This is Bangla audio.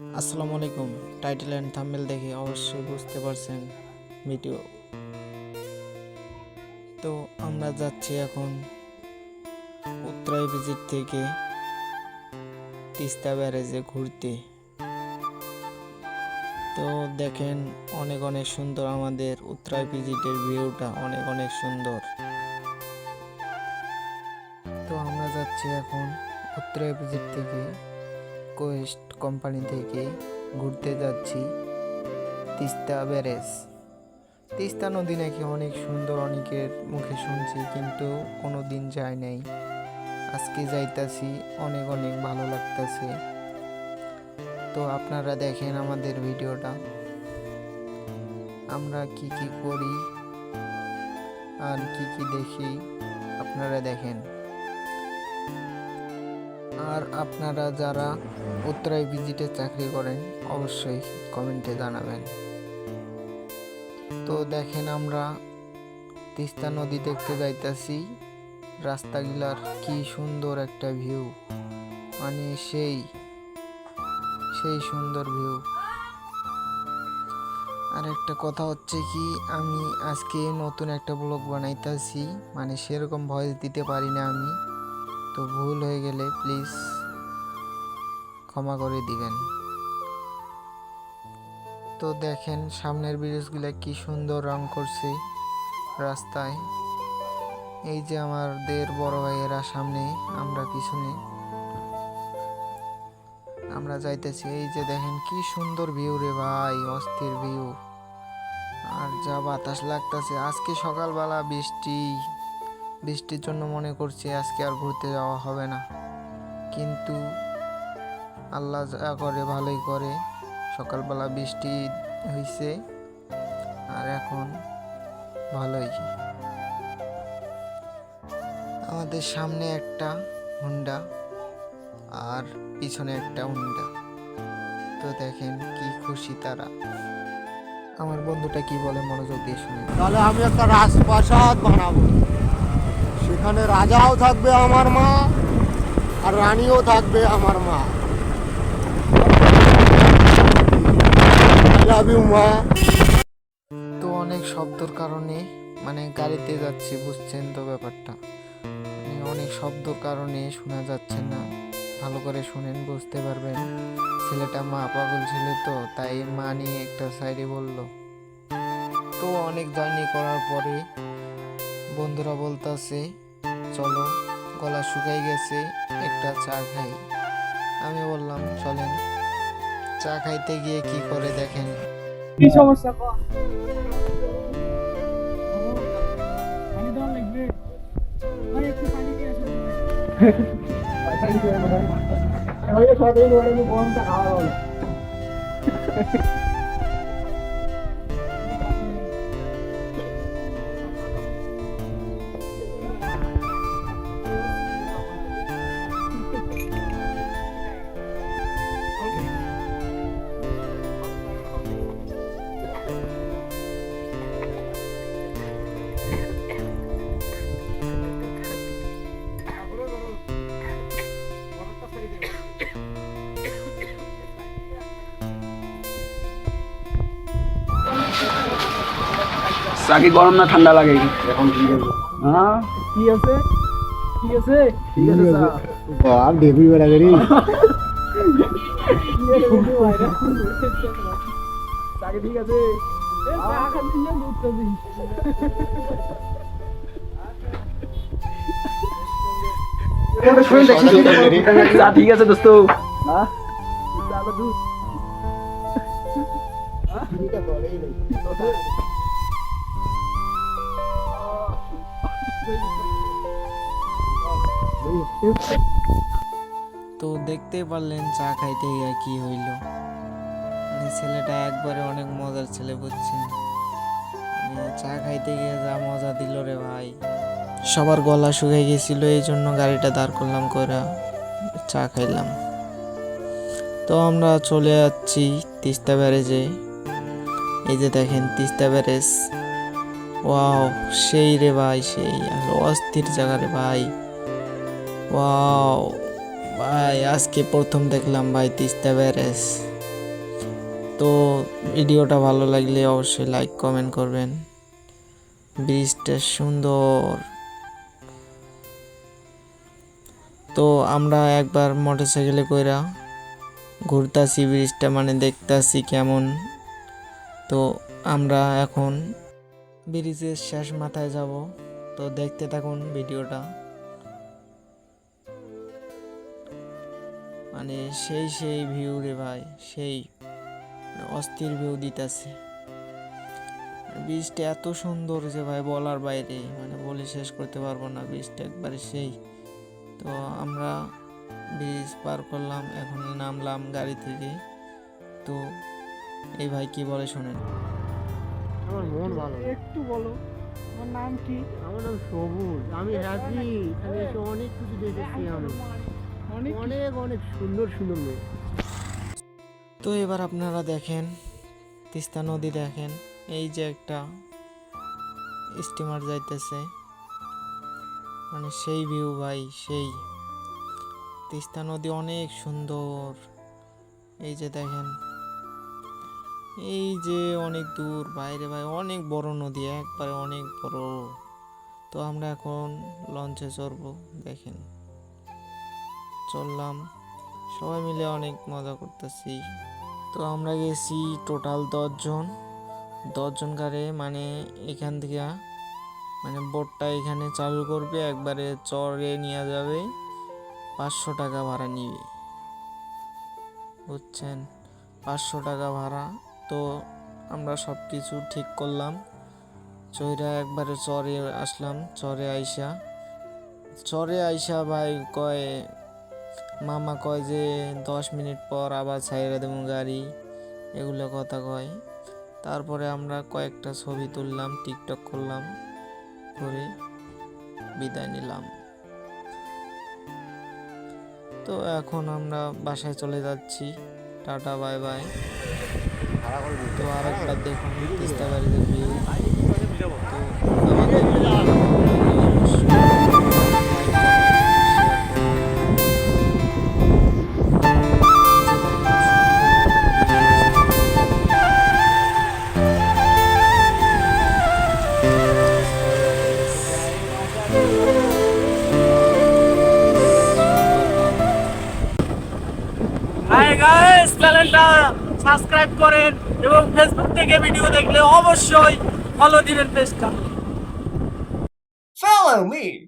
আসসালামু আলাইকুম। টাইটেল অ্যান্ড থাম্বেল দেখে অবশ্যই বুঝতে পারছেন ভিডিও। তো আমরা যাচ্ছি এখন উত্তরাই ভিজিট থেকে তিস্তা ব্যারেজে ঘুরতে। তো দেখেন অনেক অনেক সুন্দর আমাদের উত্তরাই ভিজিটের ভিউটা অনেক অনেক সুন্দর। তো আমরা যাচ্ছি এখন উত্তরাই ভিজিট থেকে কোয়েস্ট কোম্পানি থেকে ঘুরতে যাচ্ছি। তিস্তা ব্যারেজ। তিস্তা নদী নাকি অনেক সুন্দর, অনেকের মুখে শুনছি, কিন্তু কোনো দিন যায় নাই। আজকে যাইতাছি, অনেক অনেক ভালো লাগতাছে। তো আপনারা দেখেন আমাদের ভিডিওটা। আমরা কি কি করি আর কি কি দেখি, আপনারা দেখেন। আর আপনারা যারা উত্তরায় ভিজিটে চাকরি করেন, অবশ্যই কমেন্টে জানাবেন। তো দেখেন আমরা তিস্তা নদী দেখতে যাইতাছি। রাস্তাগুলার কি সুন্দর একটা ভিউ। মানে সেই সেই সুন্দর ভিউ। আর একটা কথা হচ্ছে কি, আমি আজকে নতুন একটা ব্লগ বানাইতাছি। মানে সেরকম ভয়েস দিতে পারি না আমি। তো ভুল হয়ে গেলে প্লিজ ক্ষমা করে দিবেন। তো দেখেন সামনের ব্রিজগুলো কি সুন্দর রং করছে রাস্তায়। এই যে আমাদের বড় ভাইয়েরা সামনে, আমরা পিছনে। আমরা যাইতেছি, এই যে দেখেন কি সুন্দর ভিউ রে ভাই, অস্থির ভিউ আর যা বাতাস লাগতেছে, আজকে সকালবেলা বৃষ্টি। বৃষ্টির জন্য মনে করছি আজকে আর ঘুরতে যাওয়া হবে না। কিন্তু আল্লাহ যা করে, ভালোই করে। সকালবেলা বৃষ্টি হয়েছে আর এখন ভালোই। আমাদের সামনে একটা হুন্ডা আর পিছনে একটা হুন্ডা। তো দেখেন কি খুশি তারা। আমার বন্ধুটা কি বলে মনোযোগ দিয়ে শুনে তাহলে আমি একটা রাজপ্রাসাদ বানাবো। সেখানে রাজাও থাকবে আমার মা আর রানীও থাকবে আমার মা। মা। তো অনেক শব্দর কারণে মানে গাড়িতে যাচ্ছি, বুঝছেন তো ব্যাপারটা। মানে অনেক শব্দর কারণে শোনা যাচ্ছে না। ভালো করে শুনেন, বুঝতে পারবেন। ছেলেটা মা পাগল ছিল তো, তাই মা নিয়ে একটা সাইডে বলল। তো অনেক জার্নি করার পরে বন্ধুরা বলতাছে চলো গলা শুকাই গেছে একটা চা খাই। আমি বললাম চলেন। চা খাইতে গিয়ে কি করে দেখেন? কি সমস্যা পানি আসুন চাকি গরম না ঠান্ডা লাগে? এখন হ্যাঁ? কি আছে? কি আছে? ঠিক আছে আর বেড়া চাকে ঠিক আছে। ঠিক আছে দোস্ত। হ্যাঁ? তো দেখতে পারলেন চা খাইতে গিয়ে কি হইল। মানে ছেলেটা একবারে অনেক মজার ছেলে, বুঝছেন? মানে চা খাইতে গিয়ে যা মজা দিল রে ভাই। সবার গলা শুকিয়ে গেছিল এই জন্য গাড়িটা দাঁড় করলাম, কইরা চা খাইলাম। তো আমরা চলে যাচ্ছি তিস্তা ব্যারেজে। এই যে দেখেন, তিস্তা ব্যারেজ। ওয়াও সেই রে ভাই, সেই অস্থির জায়গা রে ভাই। ওয়াও ভাই, আজকে প্রথম দেখলাম ভাই তিস্তা ব্যারেজ। তো ভিডিওটা ভালো লাগলে অবশ্যই লাইক কমেন্ট করবেন। ব্রিজটা সুন্দর। তো আমরা একবার মোটরসাইকেলে কইরা ঘুরতাছি ব্রিজটা মানে দেখতাছি কেমন। তো আমরা এখন ব্রিজের শেষ মাথায় যাব। তো দেখতে থাকুন ভিডিওটা। মানে সেই সেই ভিউ রে ভাই, সেই অস্থির ভিউ দিতেছে। বীজটা এত সুন্দর যে ভাই বলার বাইরে মানে বলে শেষ করতে পারব না বীজটা একবারে সেই। তো আমরা ব্রিজ পার করলাম, এখন নামলাম গাড়ি থেকে। তো এই ভাই কি বলে শোনেন? আমার মন ভালো একটু বলো তোমার নাম কি? আমার নাম সবুজ আমি হ্যাপি এখানে এসে অনেক কিছু দেখেছি আমি। অনেক অনেক অনেক সুন্দর সুন্দর মেয়ে। তো এবার আপনারা দেখেন তিস্তা নদী দেখেন এই যে একটা স্টিমার যাইতেছে। মানে সেই ভিউ ভাই সেই। তিস্তা নদী অনেক সুন্দর। এই যে দেখেন এই যে অনেক দূর, বাইরে ভাই অনেক বড় নদী, একবারে অনেক বড়। তো আমরা এখন লঞ্চে চড়বো, দেখেন। চললাম। সবাই মিলে অনেক মজা করতেছি। তো আমরা গেছি টোটাল দশজন দশজন গাড়ি মানে এখান থেকে মানে বোটটা এখানে চালু করবে, একবারে চরে নিয়ে যাবে। পাঁচশো টাকা ভাড়া নিবে। বুঝছেন? পাঁচশো টাকা ভাড়া। তো আমরা সব কিছু ঠিক করলাম। চৈরা একবারে চরে আসলাম, চরে আইসা। চরে আইসা ভাই কয়, মামা কয় যে দশ মিনিট পর আবার ছাইরা দেবো গাড়ি, এগুলো কথা কয়। তারপরে আমরা কয়েকটা ছবি তুললাম, টিকটক করলাম, করে বিদায় নিলাম। তো এখন আমরা বাসায় চলে যাচ্ছি। Tata, bye bye. তো আরেকবার দেখুন তিস্তা বাড়িতে ভিউ তো আমাদের video ভালো সাবস্ক্রাইব করেন এবং ফেসবুক থেকে ভিডিও দেখলে অবশ্যই ফলো দিবেন পেজটা। Follow me!